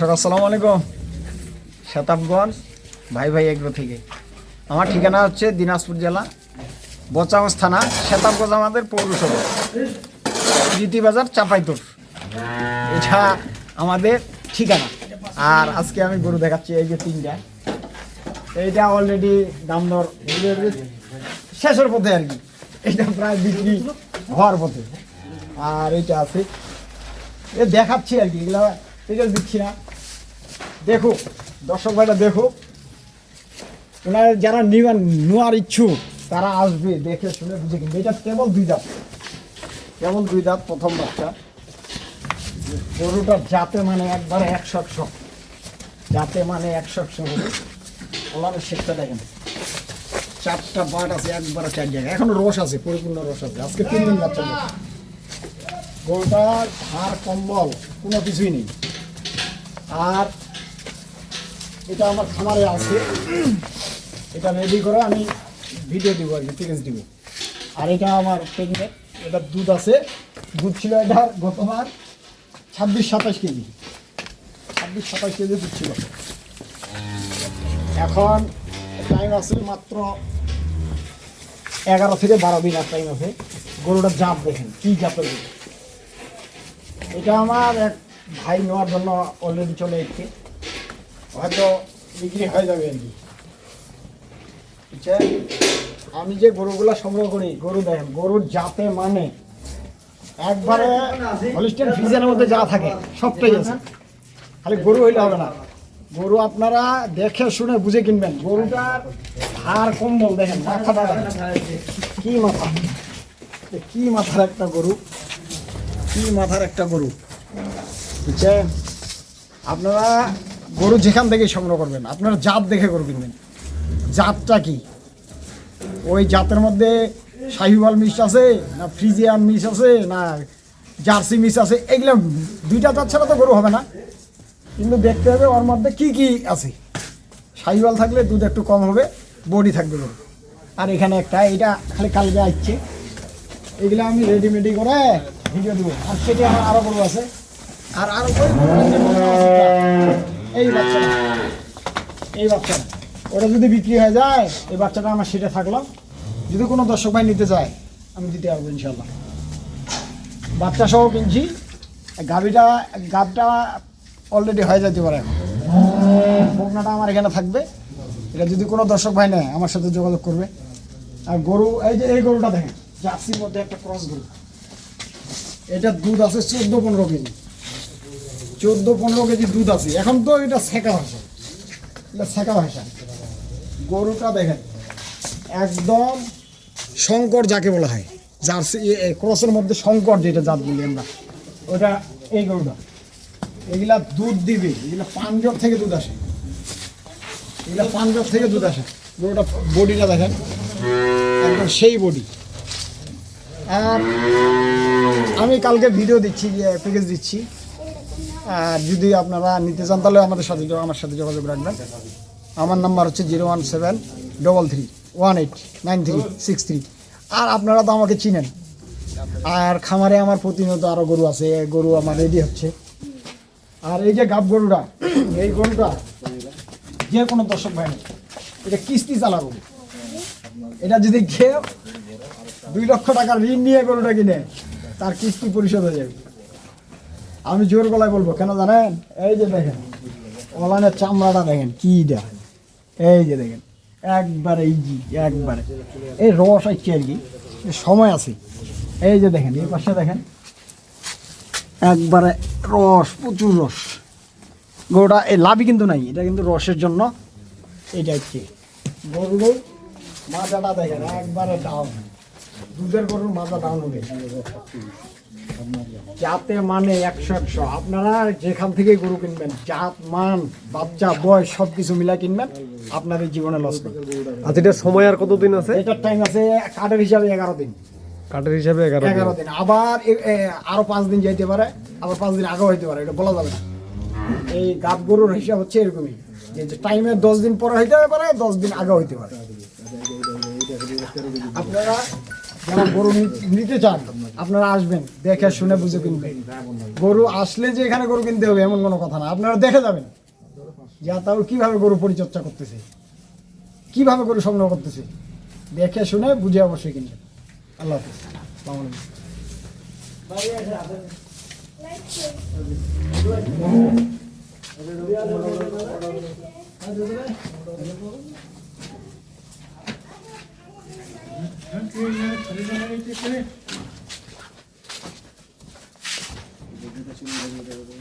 আসসালামু আলাইকুম। শতাবগঞ্জ ভাই ভাই এগ্রো থেকে। আমার ঠিকানা হচ্ছে দিনাজপুর জেলা বচাগঞ্জ থানা শতাবগঞ্জ আমাদের পৌরসভা রীতি বাজার, চাপাইতুর। এটা আমাদের ঠিকানা। আর আজকে আমি গরু দেখাচ্ছি, এই যে তিনটা। এইটা অলরেডি দাম দর শেষের পথে আর কি। এটা প্রায় বিক্রি হওয়ার পথে। আর এটা আছে। এ দেখাচ্ছি আর কি, এগুলা এটা দিচ্ছি না। দেখো দর্শক ভাইটা দেখো ওনার যারা নিবার নেওয়ার ইচ্ছুক, তারা আসবে, দেখে শুনে বুঝে কিনবে। এটা কেবল দুই দাঁত কেবল দুই দাঁত প্রথম বাচ্চা গরুটা যাতে মানে একবারে একশো একশো যাতে মানে একশো একশো ওনার শেখটা দেখেন। চারটা বাট আছে, একবারে চার জায়গায়। এখনও রস আছে, পরিপূর্ণ রস আছে। আজকে তিন দিন বাচ্চা গরুটার হাড় কম্বল, কোনো কিছুই নেই। আর এটা আমার খামারে আছে। এটা রেডি করে, আমি ভিডিও দিব, আর কি টিকেস দিব। আর এটা আমার প্রেগনেন্ট এটা দুধ আছে। দুধ ছিল এটা গতবার ছাব্বিশ সাতাশ কেজি। ছাব্বিশ সাতাশ কেজি দুধ ছিল। এখন টাইম আছে মাত্র এগারো থেকে বারো দিন আর টাইম আছে। গরুটার জাত দেখেন, কি গরু? এটা আমার এক ভাই নেওয়ার জন্য অলরেডি চলে এসছে। হয়তো বিক্রি হয়ে যাবে আর কি। আমি যে গরুগুলো সংগ্রহ করি, গরু দেখেন গরুর জাতে মানে একবারে হলিস্টেন ফিজের মধ্যে যা থাকে, সবটাই আছে। খালি গরু হইলে হবে না। গরু আপনারা দেখে শুনে বুঝে কিনবেন। গরুটার হার কম্বল, দেখেন মাথাটা কি মাথা? কি মাথার একটা গরু? কি মাথার একটা গরু? বুঝছেন আপনারা গরু যেখান থেকে সংগ্রহ করবেন, আপনারা জাত দেখে গরু কিনবেন। জাতটা কি? ওই জাতের মধ্যে শাহিওয়াল মিস আছে, না ফ্রিজিয়ান মিস আছে, না জার্সি মিস আছে, এগুলো দুইটা জাত ছাড়া তো গরু হবে না। কিন্তু দেখতে হবে ওর মধ্যে কি কি আছে। শাহিওয়াল থাকলে দুধ একটু কম হবে, বডি থাকবে গরু। আর এখানে একটা এটা খালি কালকে আসছে এগুলো আমি রেডিমেডি করে ভিডিও দেবো। আর সেটি আমার আরও গরু আছে। আর আরও এই বাচ্চাটা। এই বাচ্চাটা। ওটা যদি বিক্রি হয়ে যায়, এই বাচ্চাটা আমার সেটা থাকল। যদি কোনো দর্শক ভাই নিতে চায়, আমি দিতে পারব ইনশাল্লাহ বাচ্চা সহ কিনছি। গাভিটা গাভটা অলরেডি হয়ে যেতে পারে বকনাটা আমার এখানে থাকবে। এটা যদি কোনো দর্শক ভাই নেয়, আমার সাথে যোগাযোগ করবে। আর গরু, এই যে, এই গরুটা দেখেন, জার্সির মধ্যে একটা ক্রস গরু। এটা দুধ আছে চোদ্দ পনেরো কেজি। চোদ্দ পনেরো কেজি দুধ আছে। এখন তো এটা শেখা ভাষা। এটা শেখা ভাষা। গরুটা দেখেন, একদম শঙ্কর যাকে বলা হয়, জার্সি ক্রসের মধ্যে শঙ্কর যেটা জাত বলি আমরা, ওটা এই গরুটা। এগুলা দুধ দিবে, এগুলা পাঞ্জব থেকে দুধ আসে। এগুলা পাঞ্জব থেকে দুধ আসে। গরুটা বডিটা দেখেন, একদম সেই বডি। আর আমি কালকে ভিডিও দিচ্ছি প্যাকেজ দিচ্ছি। আর যদি আপনারা নিতে চান, তাহলে আমাদের সাথে আমার সাথে যোগাযোগ রাখবেন। আমার নাম্বার হচ্ছে zero one seven double three one eight nine three six three. আর আপনারা তো আমাকে চিনেন। আর খামারে আমার প্রতিনিয়ত আরও গরু আছে গরু আমার রেডি হচ্ছে। আর এই যে গাব গরুটা, এই গরুটা যে কোনো দর্শক ভাই। এটা কিস্তি চালা গরু এটা যদি কেউ দুই লক্ষ টাকার ঋণ নিয়ে গরুটা কিনে, তার কিস্তি পরিশোধ হয়ে যাবে। আমি জোর গলায় বলব, কেন জানেন? এই যে দেখেন, ওলানের চামড়াটা দেখেন, কি দেখেন এই যে দেখেন, একবারে ইজি একবারে। এই রস আসছে আর কি সময় আছে। এই যে দেখেন, এই পাশে দেখেন, একবারে রস, প্রচুর রস। গরুটা এই লাভই কিন্তু নাই, এটা কিন্তু রসের জন্য। এটা হচ্ছে গরুর মাজাটা দেখেন, একবারে ডাউন দুধের গরুর মাজা ডাউন হবে যাতে মানে একশো একশো। আপনারা যেখান থেকে গরু কিনবেন জাত মান বাচ্চা বয়স সব কিছু মিলা কিনবেন আপনাদের জীবনে লস নেই। আচ্ছা এটার সময় আর কতদিন আছে? এটার টাইম আছে কাঠের হিসাবে এগারো দিন। কাঠের হিসাবে এগারো এগারো দিন। আবার আরও পাঁচ দিন যেতে পারে আবার পাঁচ দিন আগেও হইতে পারে এটা বলা যাবে না। এই গাব গরুর হিসাব হচ্ছে এরকমই। যে টাইমে দশ দিন পরে হইতে পারে দশ দিন আগে হইতে পারে। আপনারা যারা গরু নিতে চান, আপনারা আসবেন, দেখে শুনে বুঝে কিনবেন। গরু আসলে যে এখানে গরু কিনতে হবে এমন কোনো কথা না। আপনারা দেখে যাবেন যে তাও কীভাবে গরু পরিচর্যা করতেছে? কীভাবে গরু সংগ্রহ করতেছে? দেখে শুনে বুঝে অবশ্যই কিনবেন। আল্লাহ হাফিজ। আসসালামু আলাইকুম চলে যাবে